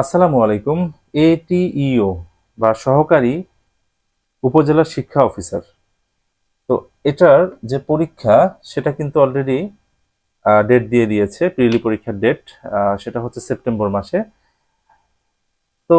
আসসালামু আলাইকুম, এটিইও, বা সহকারী উপজেলা শিক্ষা অফিসার। তো এটার যে পরীক্ষা, সেটা কিন্তু অলরেডি ডেট দিয়ে দিয়েছে প্রিলি পরীক্ষার ডেট সেটা হচ্ছে সেপ্টেম্বর মাসে। তো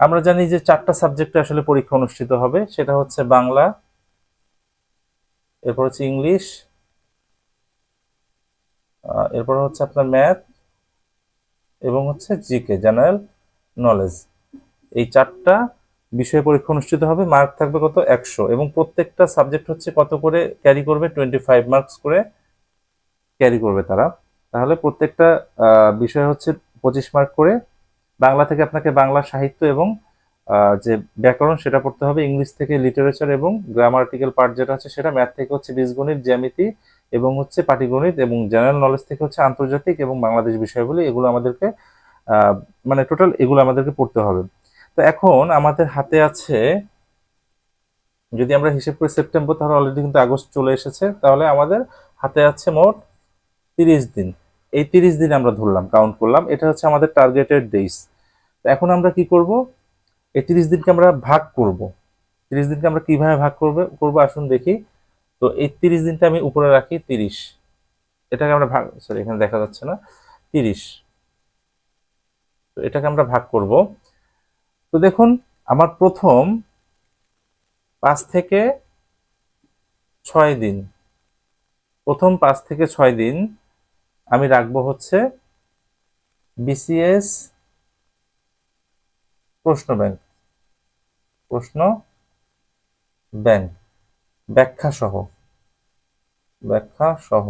আমরা জানি যে চারটা সাবজেক্টে আসলে পরীক্ষা অনুষ্ঠিত হবে, সেটা হচ্ছে বাংলা, এরপর হচ্ছে ইংলিশ এরপর হচ্ছে আপনার ম্যাথ হচ্ছে জিকে জেনারেল নলেজ এই চারটা বিষয়ে পরীক্ষা অনুষ্ঠিত হবে মার্ক থাকবে কত? একশো। এবং প্রত্যেকটা সাবজেক্ট হচ্ছে কত করে ক্যারি করবে? টোয়েন্টি ফাইভ মার্কস করে ক্যারি করবে তারা। তাহলে প্রত্যেকটা বিষয় হচ্ছে পঁচিশ মার্ক করে। বাংলা থেকে আপনাকে বাংলা সাহিত্য এবং যে ব্যাকরণ সেটা পড়তে হবে, ইংলিশ থেকে লিটারেচার এবং গ্রামার্টিক্যাল পার্ট যেটা আছে সেটা ম্যাথ থেকে হচ্ছে বীজগণিত, জ্যামিতি এবং হচ্ছে পাটিগণিত এবং জেনারেল নলেজ থেকে হচ্ছে আন্তর্জাতিক এবং বাংলাদেশ বিষয়গুলি, এগুলো আমাদেরকে মানে টোটাল এগুলো আমাদেরকে পড়তে হবে। তো এখন আমাদের হাতে আছে, যদি আমরা হিসেব করি সেপ্টেম্বর তাহলে অলরেডি কিন্তু আগস্ট চলে এসেছে। তাহলে আমাদের হাতে আছে মোট তিরিশ দিন। এই তিরিশ দিন আমরা ধরলাম কাউন্ট করলাম। এটা হচ্ছে আমাদের টার্গেটেড ডেইস তো এখন আমরা কি করব? এই তিরিশ দিনকে আমরা ভাগ করব। তিরিশ দিনকে আমরা কীভাবে ভাগ করবে, করব? আসুন দেখি। তো এই তিরিশ দিনটা আমি উপরে রাখি তিরিশ। এটাকে আমরা ভাগ সরি এখানে দেখা যাচ্ছে না, তিরিশ। তো এটাকে আমরা ভাগ করব। তো দেখুন, আমার প্রথম পাঁচ থেকে ছয় দিন, প্রথম পাঁচ থেকে ছয় দিন আমি রাখব হচ্ছে বিসিএস প্রশ্ন ব্যাংক প্রশ্ন ব্যাংক। ব্যাখ্যা সহ ব্যাখ্যা সহ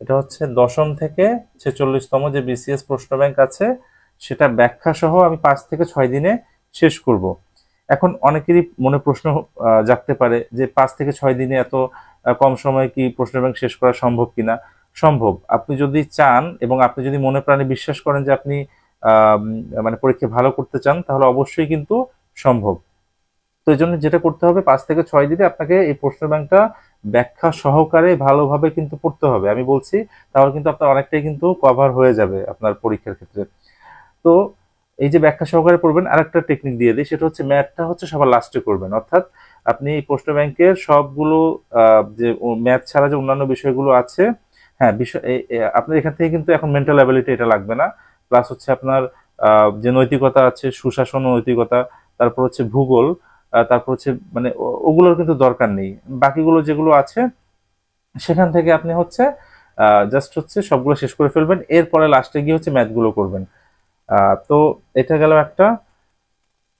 এটা হচ্ছে দশম থেকে ছেচল্লিশতম যে বিসিএস প্রশ্ন ব্যাংক আছে, সেটা ব্যাখ্যা সহ আমি পাঁচ থেকে ছয় দিনে শেষ করব। এখন অনেকেরই মনে প্রশ্ন জাগতে পারে যে পাঁচ থেকে ছয় দিনে এত কম সময়ে কি প্রশ্ন ব্যাংক শেষ করা সম্ভব কিনা? সম্ভব। আপনি যদি চান এবং আপনি যদি মনে প্রাণে বিশ্বাস করেন যে আপনি মানে পরীক্ষা ভালো করতে চান, তাহলে অবশ্যই কিন্তু সম্ভব। তো এই জন্য যেটা করতে হবে, পাঁচ থেকে ছয় দিনে আপনাকে এই প্রশ্ন ব্যাংকটা ব্যাখ্যা সহকারে ভালোভাবে কিন্তু পড়তে হবে। আমি বলছি, তাহলে কিন্তু আপনার অনেকটাই কিন্তু কভার হয়ে যাবে আপনার পরীক্ষার ক্ষেত্রে। তো এই যে ব্যাখ্যা সহকারে পড়বেন, আরেকটা টেকনিক দিয়ে দিই, সেটা হচ্ছে ম্যাথটা হচ্ছে সবার লাস্টে করবেন। অর্থাৎ আপনি এই প্রশ্ন ব্যাংকের সবগুলো যে ম্যাথ ছাড়া যে অন্যান্য বিষয়গুলো আছে হ্যাঁ বিষয় আপনার এখান থেকে কিন্তু এখন মেন্টাল অ্যাবিলিটি এটা লাগবে না। প্লাস হচ্ছে আপনার যে নৈতিকতা আছে, সুশাসন নৈতিকতা, তারপর হচ্ছে ভূগোল তারপর হচ্ছে মানে ওগুলোর কিন্তু দরকার নেই। বাকিগুলো যেগুলো আছে, সেখান থেকে আপনি হচ্ছে জাস্ট হচ্ছে সবগুলো শেষ করে ফেলবেন। এরপরে লাস্টে গিয়ে হচ্ছে ম্যাথগুলো করবেন। তো এটা গেল একটা।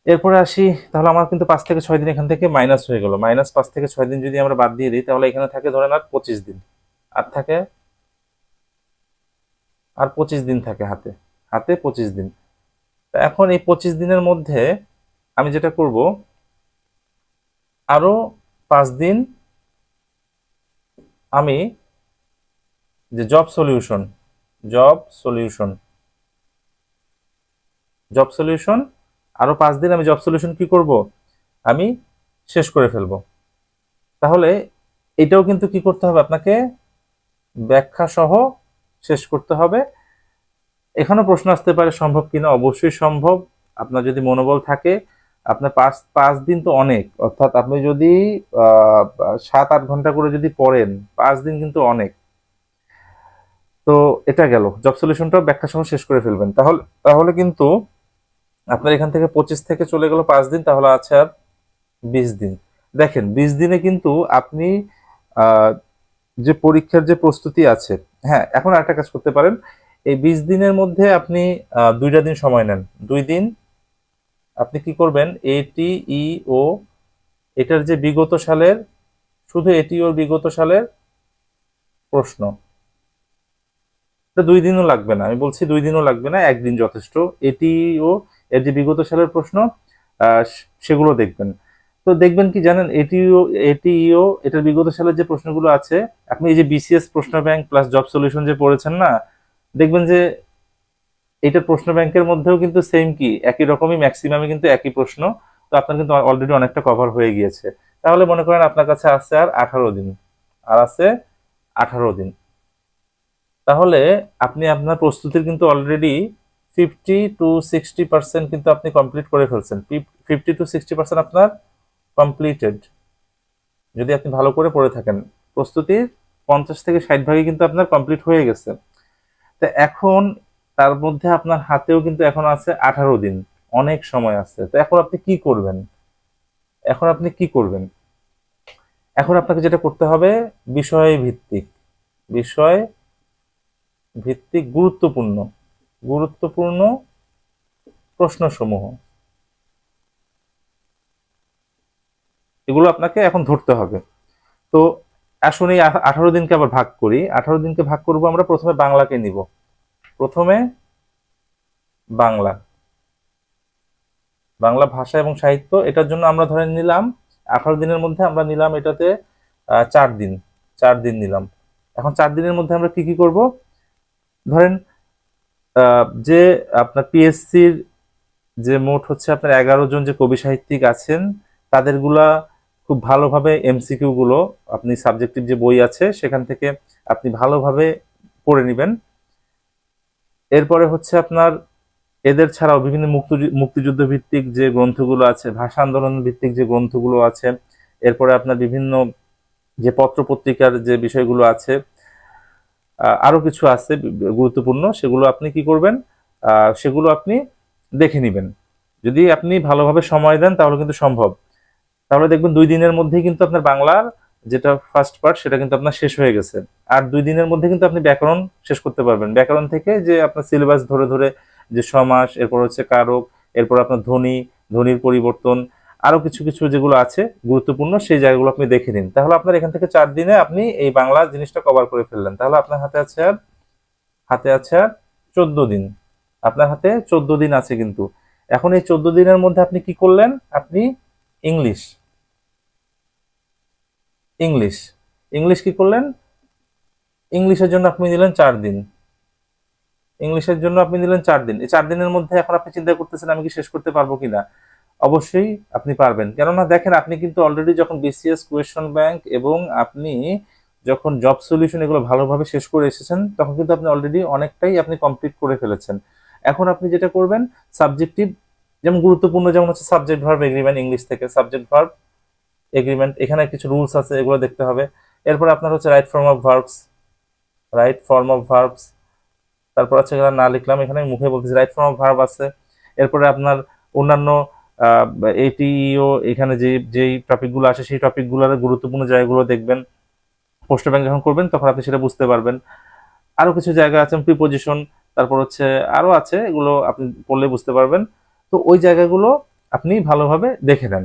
এরপরে আসি, তাহলে আমার কিন্তু পাঁচ থেকে ছয় দিন এখান থেকে মাইনাস হয়ে গেল। মাইনাস পাঁচ থেকে ছয় দিন যদি আমরা বাদ দিয়ে দিই, তাহলে এখানে থাকে ধরেন আর পঁচিশ দিন। আর থাকে, আর পঁচিশ দিন থাকে হাতে। হাতে পঁচিশ দিন। এখন এই পঁচিশ দিনের মধ্যে আমি যেটা করব আরও পাঁচ দিন আমি যে job solution job solution job solution আরও পাঁচ দিন আমি জব সলিউশন কি করব? আমি শেষ করে ফেলব। তাহলে এটাও কিন্তু কি করতে হবে? আপনাকে ব্যাখ্যা সহ শেষ করতে হবে। এখানেও প্রশ্ন আসতে পারে, সম্ভব কিনা? অবশ্যই সম্ভব। আপনার যদি মনোবল থাকে আপনার পাঁচ পাঁচ দিন তো অনেক। অর্থাৎ আপনি যদি সাত, আট ঘণ্টা করে যদি পড়েন, পাঁচ দিন কিন্তু অনেক। তো এটা গেল। জব সলিউশনটা ব্যাখ্যা সহ শেষ করে ফেলবেন। তাহলে তাহলে কিন্তু আপনার এখান থেকে পঁচিশ থেকে চলে গেল পাঁচ দিন, তাহলে আছে আর বিশ দিন। দেখেন, বিশ দিনে কিন্তু আপনি যে পরীক্ষার যে প্রস্তুতি আছে হ্যাঁ এখন আরেকটা কাজ করতে পারেন। এই বিশ দিনের মধ্যে আপনি দুইটা দিন সময় নেন। দুই দিন আপনি কি করবেন? এটি ই ও এটার যে বিগত সালের, শুধু এটি ওর বিগত সালের প্রশ্ন। এটা দুই দিনও লাগবে না, আমি বলছি দুই দিনও লাগবে না, একদিন যথেষ্ট। এটিও এর যে বিগত সালের প্রশ্ন সেগুলো দেখবেন। তো দেখবেন কি জানেন এটিও এটিও এটার বিগত সালের যে প্রশ্নগুলো আছে, আপনি এই যে বিসিএস প্রশ্ন ব্যাংক প্লাস জব সলিউশন যে পড়েছেন না, দেখবেন যে এটা প্রশ্ন ব্যাংকের মধ্যেও কিন্তু সেম কি? একই রকমই ম্যাক্সিমামে কিন্তু একই প্রশ্ন। তো আপনার কিন্তু অলরেডি অনেকটা কভার হয়ে গিয়েছে। তাহলে মনে করেন আপনার কাছে আছে আর আঠারো দিন। আর আছে আঠারো দিন। তাহলে আপনি আপনার প্রস্তুতির কিন্তু already fifty two sixty percent কিন্তু আপনি কমপ্লিট করে ফেলছেন। ফিফটি টু সিক্সটি পার্সেন্ট আপনার কমপ্লিটেড যদি আপনি ভালো করে পড়ে থাকেন, প্রস্তুতির পঞ্চাশ থেকে ষাট ভাগই কিন্তু আপনার কমপ্লিট হয়ে গেছে। তো এখন তার মধ্যে আপনার হাতেও কিন্তু এখন আছে আঠারো দিন। অনেক সময় আছে। তো এখন আপনি কি করবেন? এখন আপনি কি করবেন? এখন আপনাকে যেটা করতে হবে, বিষয় ভিত্তিক। বিষয় ভিত্তিক গুরুত্বপূর্ণ। গুরুত্বপূর্ণ প্রশ্নসমূহ। এগুলো আপনাকে এখন ধরতে হবে। তো আসুন এই আঠারো দিনকে আবার ভাগ করি। আঠারো দিনকে ভাগ করব আমরা, প্রথমে বাংলাকে নিব। প্রথমে বাংলা। বাংলা ভাষা এবং সাহিত্য, এটার জন্য আমরা ধরে নিলাম, আঠারো দিনের মধ্যে আমরা নিলাম এটাতে চার দিন চার দিন নিলাম। এখন চার দিনের মধ্যে আমরা কি কি করব? ধরেন যে আপনার পিএসসির যে মোট হচ্ছে আপনার এগারো জন যে কবি সাহিত্যিক আছেন, তাদেরগুলা খুব ভালোভাবে এমসিকিউ গুলো, আপনি সাবজেক্টিভ যে বই আছে, সেখান থেকে আপনি ভালোভাবে পড়ে নেবেন। এরপরে হচ্ছে আপনার এদের ছাড়াও বিভিন্ন মুক্তি মুক্তিযুদ্ধ ভিত্তিক যে গ্রন্থগুলো আছে ভাষা আন্দোলন ভিত্তিক যে গ্রন্থগুলো আছে এরপরে আপনার বিভিন্ন যে পত্র পত্রিকার যে বিষয়গুলো আছে আহ, আরও কিছু আছে গুরুত্বপূর্ণ সেগুলো আপনি কি করবেন? সেগুলো আপনি দেখে নেবেন। যদি আপনি ভালোভাবে সময় দেন তাহলে কিন্তু সম্ভব। তাহলে দেখবেন দুই দিনের মধ্যেই কিন্তু আপনার বাংলার যেটা ফার্স্ট পার্ট সেটা কিন্তু আপনার শেষ হয়ে গেছে। আর দুই দিনের মধ্যে কিন্তু আপনি ব্যাকরণ শেষ করতে পারবেন। ব্যাকরণ থেকে যে আপনার সিলেবাস ধরে ধরে যে সমাস এরপর হচ্ছে কারক, এরপর আপনার ধ্বনি, ধ্বনির পরিবর্তন আরও কিছু কিছু যেগুলো আছে গুরুত্বপূর্ণ, সেই জায়গাগুলো আপনি দেখে নিন। তাহলে আপনার এখান থেকে চার দিনে আপনি এই বাংলা জিনিসটা কভার করে ফেললেন। তাহলে আপনার হাতে আছে আর, হাতে আছে আর চোদ্দ দিন। আপনার হাতে চোদ্দ দিন আছে কিন্তু। এখন এই চোদ্দ দিনের মধ্যে আপনি কি করলেন? আপনি ইংলিশ ইংলিশ ইংলিশ কি করলেন? ইংলিশের জন্য আপনি দিলেন চার দিন। ইংলিশের জন্য আপনি দিলেন চার দিন। এই চার দিনের মধ্যে এখন আপনি চিন্তা করতেছেন, আমি কি শেষ করতে পারব কিনা? অবশ্যই আপনি পারবেন। কেননা দেখেন, আপনি কিন্তু অলরেডি যখন বিসিএস কোয়েশন ব্যাংক এবং আপনি যখন জব সলিউশন এগুলো ভালোভাবে শেষ করে এসেছেন, তখন কিন্তু আপনি অলরেডি অনেকটাই আপনি কমপ্লিট করে ফেলেছেন। এখন আপনি যেটা করবেন সাবজেক্টিভ যেমন গুরুত্বপূর্ণ যেমন হচ্ছে সাবজেক্ট ভার্ব এগ্রিমেন্ট ইংলিশ থেকে সাবজেক্ট ভার্ব এগ্রিমেন্ট এখানে কিছু রুলস আছে, এগুলো দেখতে হবে। এরপর আপনার হচ্ছে right form of verbs right form of verbs তারপর আছে এখানে না লিখলাম, এখানে মুখে বলতেছি রাইট ফর্ম অফ ভার্ব আছে। এরপরে আপনার অন্যান্য এটিও এখানে যে, যেই টপিকগুলো আসে, সেই টপিকগুলোর গুরুত্বপূর্ণ জায়গাগুলো দেখবেন। পোস্ট ব্যাংক যখন করবেন, তখন আপনি সেটা বুঝতে পারবেন। আরও কিছু জায়গা আছে প্রিপোজিশন তারপর হচ্ছে আরও আছে, এগুলো আপনি পড়লে বুঝতে পারবেন। তো ওই জায়গাগুলো আপনি ভালোভাবে দেখে নেন।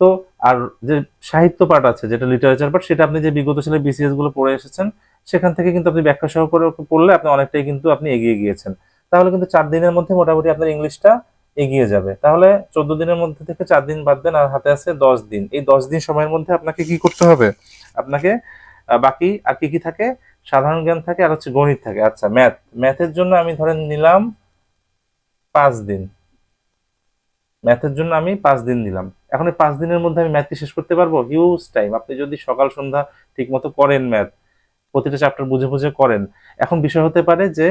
তো আর যে সাহিত্য পাঠ আছে, যেটা লিটারেচার পাঠ, সেটা আপনি যে বিগত সালে বিসিএসগুলো পড়ে এসেছেন, সেখান থেকে কিন্তু আপনি ব্যাখ্যা সহ করে পড়লে আপনি অনেকটাই কিন্তু আপনি এগিয়ে গিয়েছেন। তাহলে কিন্তু চার দিনের মধ্যে মোটামুটি আপনার ইংলিশটা এগিয়ে যাবে। তাহলে চোদ্দ দিনের মধ্যে থেকে চার দিন বাদ দেন আর হাতে আছে দশ দিন। এই দশ দিন সময়ের মধ্যে আপনাকে কি করতে হবে? আপনাকে বাকি আর কি কি থাকে? সাধারণ জ্ঞান থাকে আর হচ্ছে গণিত থাকে। আচ্ছা ম্যাথ ম্যাথের জন্য আমি ধরেন নিলাম পাঁচ দিন। ম্যাথের জন্য আমি পাঁচ দিন দিলাম। এখন পাঁচ দিনের মধ্যে আমি ম্যাথকে শেষ করতে পারব? হিউজ টাইম আপনি যদি সকাল, সন্ধ্যা ঠিক মতো করেন ম্যাথ, প্রতিটা চ্যাপ্টার বুঝে বুঝে করেন, এখন বিষয় হতে পারে যে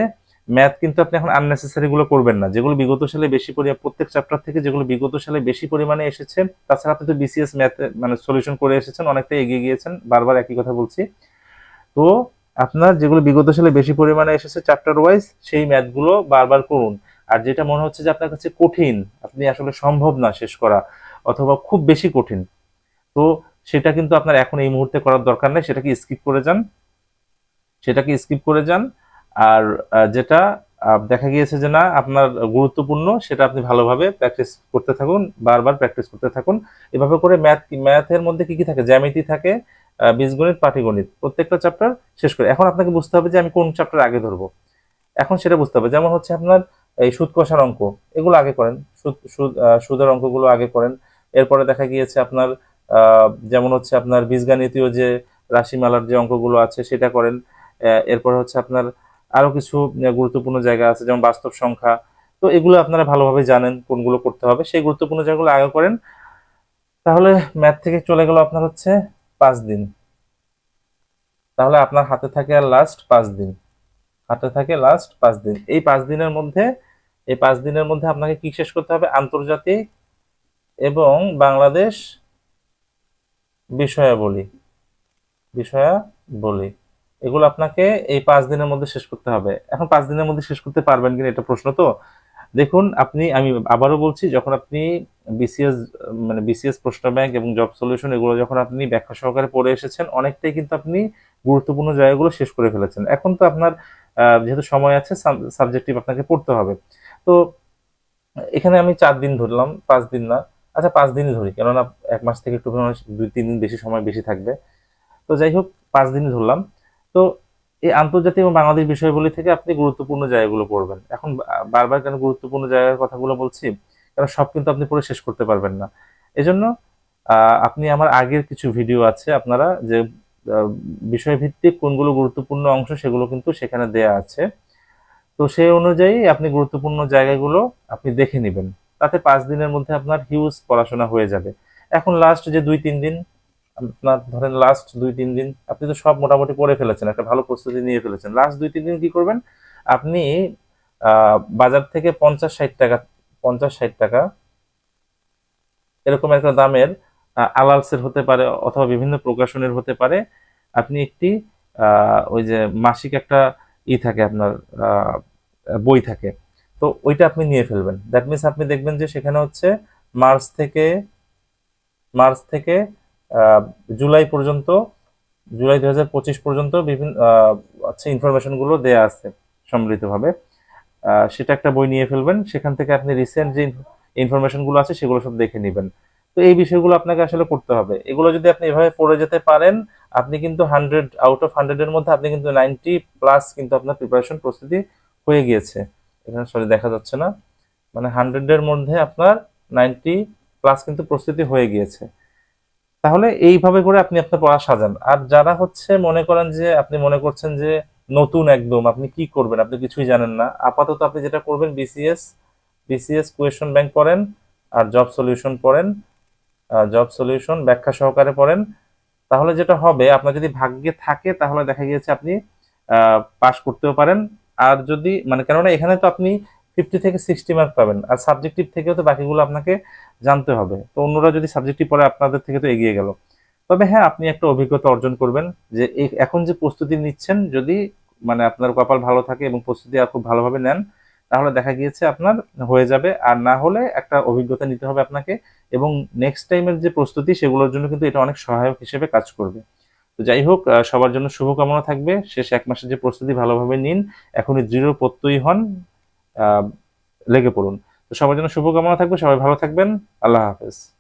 ম্যাথ কিন্তু আপনি এখন আননেসেসারি গুলো করবেন না। যেগুলো বিগত সালে বেশি পরিমাণে প্রত্যেক চ্যাপ্টার থেকে যেগুলো বিগত সালে বেশি পরিমাণে এসেছে, তাছাড়া আপনি তো বিসিএস ম্যাথ মানে সলিউশন করে এসেছেন অনেকটা এগিয়ে গিয়েছেন, বারবার একই কথা বলছি। তো আপনার যেগুলো বিগত সালে বেশি পরিমাণে এসেছে চ্যাপ্টার ওয়াইজ সেই ম্যাথগুলো বারবার করুন। আর যেটা মনে হচ্ছে যে আপনার কাছে কঠিন, আপনি আসলে সম্ভব না শেষ করা, অথবা খুব বেশি কঠিন, তো সেটা কিন্তু আপনার এখন এই মুহূর্তে করার দরকার নেই, সেটাকে স্কিপ করে যান। সেটাকে স্কিপ করে যান। আর যেটা দেখা গিয়েছে যে না, আপনার গুরুত্বপূর্ণ, সেটা আপনি ভালোভাবে প্র্যাকটিস করতে থাকুন, বারবার প্র্যাকটিস করতে থাকুন। এভাবে করে ম্যাথ ম্যাথের মধ্যে কি কি থাকে? জ্যামিতি থাকে বীজগণিত, পাটিগণিত, প্রত্যেকটা চ্যাপ্টার শেষ করে। এখন আপনাকে বুঝতে হবে যে আমি কোন চ্যাপ্টার আগে ধরবো। এখন সেটা বুঝতে হবে। যেমন হচ্ছে আপনার এই সুদ কষার অঙ্ক, এগুলো আগে করেন। সুদ সুদ সুদের অঙ্কগুলো আগে করেন। এরপরে দেখা গিয়েছে আপনার যেমন হচ্ছে আপনার বীজগাণিতীয় যে রাশিমালার যে অঙ্কগুলো আছে সেটা করেন। এরপর হচ্ছে আপনার আরও কিছু গুরুত্বপূর্ণ জায়গা আছে, যেমন বাস্তব সংখ্যা। তো এগুলো আপনারা ভালোভাবে জানেন কোনগুলো করতে হবে। সেই গুরুত্বপূর্ণ জায়গাগুলো আগে করেন। তাহলে ম্যাথ থেকে চলে গেল আপনার হচ্ছে পাঁচ দিন। তাহলে আপনার হাতে থাকে আর লাস্ট পাঁচ দিন। হাতে থাকে লাস্ট পাঁচ দিন। এই পাঁচ দিনের মধ্যে এই পাঁচ দিনের মধ্যে আপনাকে কি শেষ করতে হবে? আন্তর্জাতিক এবং বাংলাদেশ বিষয়াবলী। বিষয়াবলী। এগুলো আপনাকে এই পাঁচ দিনের মধ্যে শেষ করতে হবে। এখন পাঁচ দিনের মধ্যে শেষ করতে পারবেন কিনা এটা প্রশ্ন তো? দেখুন, আপনি, আমি আবারও বলছি, যখন আপনি বিসিএস মানে বিসিএস প্রশ্ন ব্যাংক এবং জব সলিউশন, এগুলো যখন আপনি ব্যাখ্যা সহকারে পড়ে এসেছেন, অনেকটাই কিন্তু আপনি গুরুত্বপূর্ণ জায়গাগুলো শেষ করে ফেলেছেন। এখন তো আপনার যেহেতু সময় আছে সাবজেক্টিভ আপনাকে পড়তে হবে। তো, এখানে আমি চার দিন ধরলাম, পাঁচ দিন না আচ্ছা পাঁচ দিনই ধরি, কেননা এক মাস থেকে একটু দুই, তিন দিন বেশি সময় বেশি থাকবে। তো যাই হোক, পাঁচ দিনই ধরলাম। তো এই আন্তর্জাতিক এবং বাংলাদেশ বিষয়গুলি থেকে আপনি গুরুত্বপূর্ণ জায়গাগুলো পড়বেন। এখন বারবার কেন গুরুত্বপূর্ণ জায়গার কথাগুলো বলছি? কারণ সব কিন্তু আপনি পড়ে শেষ করতে পারবেন না। এজন্য আপনি আমার আগের কিছু ভিডিও আছে আপনারা যে বিষয়ভিত্তিক কোনগুলো গুরুত্বপূর্ণ অংশ সেগুলো কিন্তু সেখানে দেয়া আছে। তো সেই অনুযায়ী আপনি গুরুত্বপূর্ণ জায়গাগুলো আপনি দেখে নেবেন। তাতে পাঁচ দিনের মধ্যে আপনার হিউজ পড়াশোনা হয়ে যাবে। এখন লাস্ট যে দুই, তিন দিন, আপনার ধরেন লাস্ট দুই, তিন দিন, আপনি তো সব মোটামুটি পড়ে ফেলেছেন, একটা ভালো প্রস্তুতি নিয়ে ফেলেছেন। লাস্ট দুই, তিন দিন কি করবেন? আপনি বাজার থেকে পঞ্চাশ, ষাট টাকা, পঞ্চাশ, ষাট টাকা, এরকম একটা দামের আলালসের হতে পারে অথবা বিভিন্ন প্রকাশনের হতে পারে। আপনি একটি ওই যে মাসিক একটা ই থাকে আপনার বই থাকে। তো ওইটা আপনি নিয়ে ফেলবেন। দ্যাট মিনস আপনি দেখবেন যে সেখানে হচ্ছে মার্চ থেকে মার্চ থেকে জুলাই পর্যন্ত জুলাই দুই হাজার পঁচিশ পর্যন্ত বিভিন্ন আহ, হচ্ছে ইনফরমেশনগুলো দেয়া আছে সম্মিলিতভাবে সেটা একটা বই নিয়ে ফেলবেন। সেখান থেকে আপনি রিসেন্ট যে ইনফরমেশনগুলো আছে সেগুলো সব দেখে নেবেন। তো এই বিষয়গুলো আপনাকে আসলে পড়তে হবে। এগুলো যদি আপনি এভাবে পড়ে যেতে পারেন আপনি কিন্তু হান্ড্রেড আউট অফ হান্ড্রেডের মধ্যে আপনি কিন্তু নাইনটি প্লাস কিন্তু আপনার প্রিপারেশন প্রস্তুতি হয়ে গিয়েছে। এখানে সরি, দেখা যাচ্ছে না। মানে হান্ড্রেডের মধ্যে আপনার নাইনটি প্লাস কিন্তু প্রস্তুতি হয়ে গিয়েছে। তাহলে এইভাবে করে আপনি আপনার পড়া সাজান। আর যারা হচ্ছে মনে করেন যে, আপনি মনে করছেন যে নতুন একদম, আপনি কি করবেন? আপনি কিছুই জানেন না। আপাতত আপনি যেটা করবেন বিসিএস বিসিএস কোয়েশন ব্যাংক পড়েন, আর জব সলিউশন পড়েন জব সলিউশন ব্যাখ্যা সহকারে পড়েন। তাহলে যেটা হবে, আপনার যদি ভাগ্যে থাকে, তাহলে দেখা গিয়েছে আপনি পাশ করতেও পারেন। আর যদি মানে কেননা এখানে তো আপনি ফিফটি থেকে সিক্সটি মার্ক পাবেন, আর সাবজেক্টিভ থেকেও তো বাকিগুলো আপনাকে জানতে হবে। তো অন্যরা যদি সাবজেক্টিভ পড়ে, আপনাদের থেকে তো এগিয়ে গেল। তবে হ্যাঁ আপনি একটা অভিজ্ঞতা অর্জন করবেন যে এখন যে প্রস্তুতি নিচ্ছেন, যদি মানে আপনার কপাল ভালো থাকে এবং প্রস্তুতি আর খুব ভালোভাবে নেন, তাহলে দেখা গিয়েছে আপনার হয়ে যাবে। আর না হলে একটা অভিজ্ঞতা নিতে হবে আপনাকে এবং নেক্সট টাইমের যে প্রস্তুতি, সেগুলোর জন্য কিন্তু এটা অনেক সহায়ক হিসেবে কাজ করবে। তো যাই হোক সবার জন্য শুভকামনা থাকবে। শেষ এক মাসের যে প্রস্তুতি ভালোভাবে নিন, এখনই দৃঢ় প্রত্যয়ী হন লেগে পড়ুন। তো সবার জন্য শুভকামনা থাকবে, সবাই ভালো থাকবেন। আল্লাহ হাফেজ।